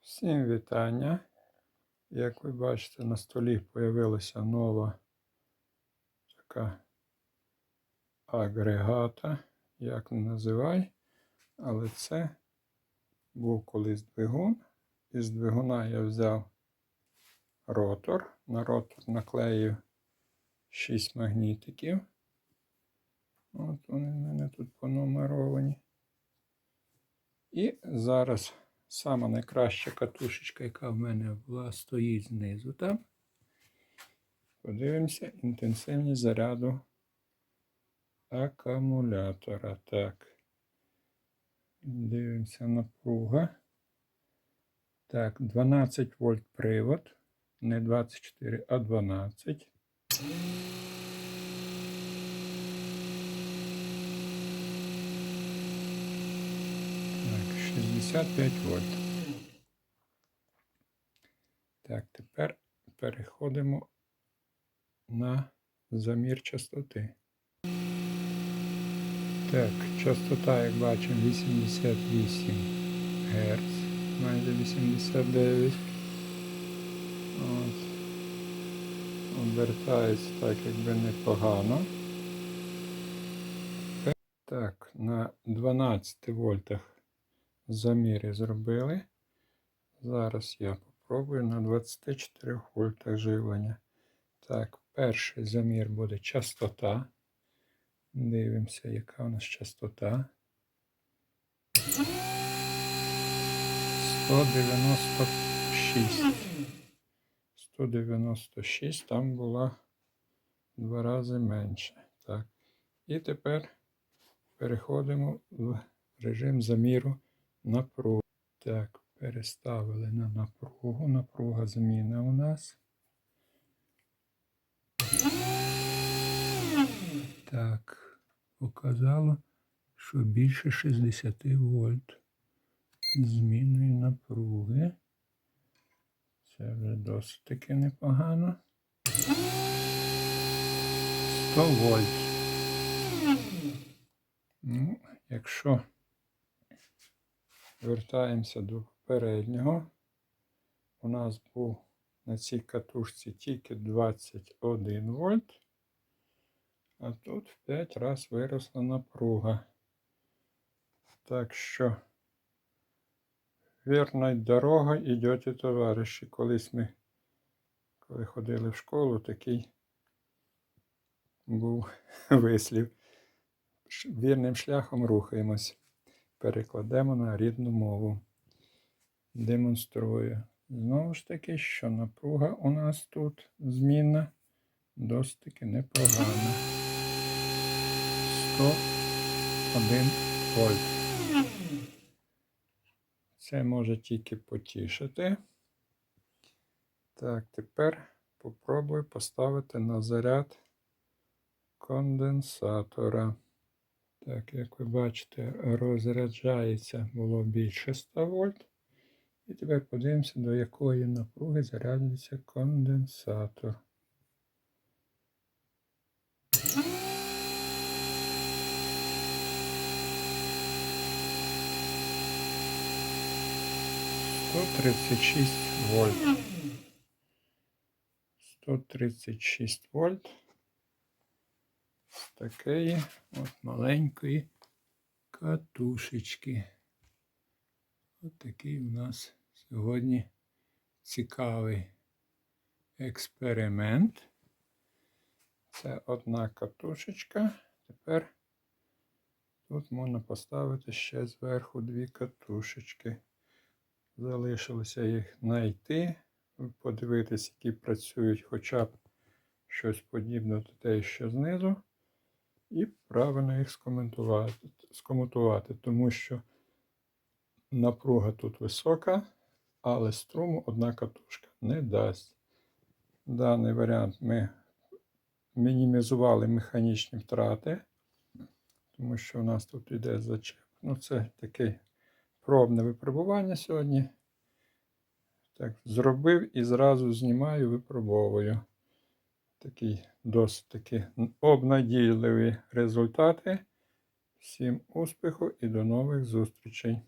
Всім вітання. Як ви бачите, на столі з'явилася нова така агрегата, як не називай, але це був колись двигун. Із двигуна я взяв ротор. На ротор наклеїв 6 магнітиків. От вони в мене тут понумеровані. І зараз сама найкраща катушечка, яка в мене була, стоїть знизу там. Подивимося інтенсивність заряду акумулятора. Так. Дивимося напруга. Так, 12 вольт привод. Не 24, а 12. Так, 65 вольт. Так, тепер переходимо на замір частоти. Так, частота, як бачимо, 88 Гц, майже 89. От. Обертається так, якби непогано. Так, на 12 вольтах заміри зробили. Зараз я попробую на 24 вольтах живлення. Так, перший замір буде частота. Дивимося, яка у нас частота. 196. 196, там була два рази менше. Так. І тепер переходимо в режим заміру напруги. Так, переставили на напругу. Напруга зміна у нас. Так, показало, що більше 60 вольт зміною напруги. Це вже досить таки непогано. 100 вольт. Ну, якщо вертаємося до попереднього, у нас був на цій катушці тільки 21 вольт, а тут в 5 разів виросла напруга. Так що вірною дорогою йдете, товариші. Колись ми, коли ходили в школу, такий був вислів. Вірним шляхом рухаємось. Перекладемо на рідну мову. Демонструю. Знову ж таки, що напруга у нас тут змінна досить таки непогана. 101 вольт. Це може тільки потішити. Так, тепер попробую поставити на заряд конденсатора. Так, як ви бачите, розряджається було більше 100 вольт. І тепер подивимося, до якої напруги зарядиться конденсатор. Сто тридцять шість вольт. Сто тридцять шість вольт. Такої от маленької катушечки. От такий у нас сьогодні цікавий експеримент. Це одна катушечка. Тепер тут можна поставити ще зверху дві катушечки. Залишилося їх знайти, подивитися, які працюють хоча б щось подібне до те, що знизу, і правильно їх скоментувати, скоментувати, тому що напруга тут висока, але струму одна катушка не дасть. Даний варіант ми мінімізували механічні втрати, тому що у нас тут йде зачеп. Ну, це таке пробне випробування сьогодні. Так, зробив і зразу знімаю, випробовую. Такі досить таки обнадійливі результати. Всім успіху і до нових зустрічей!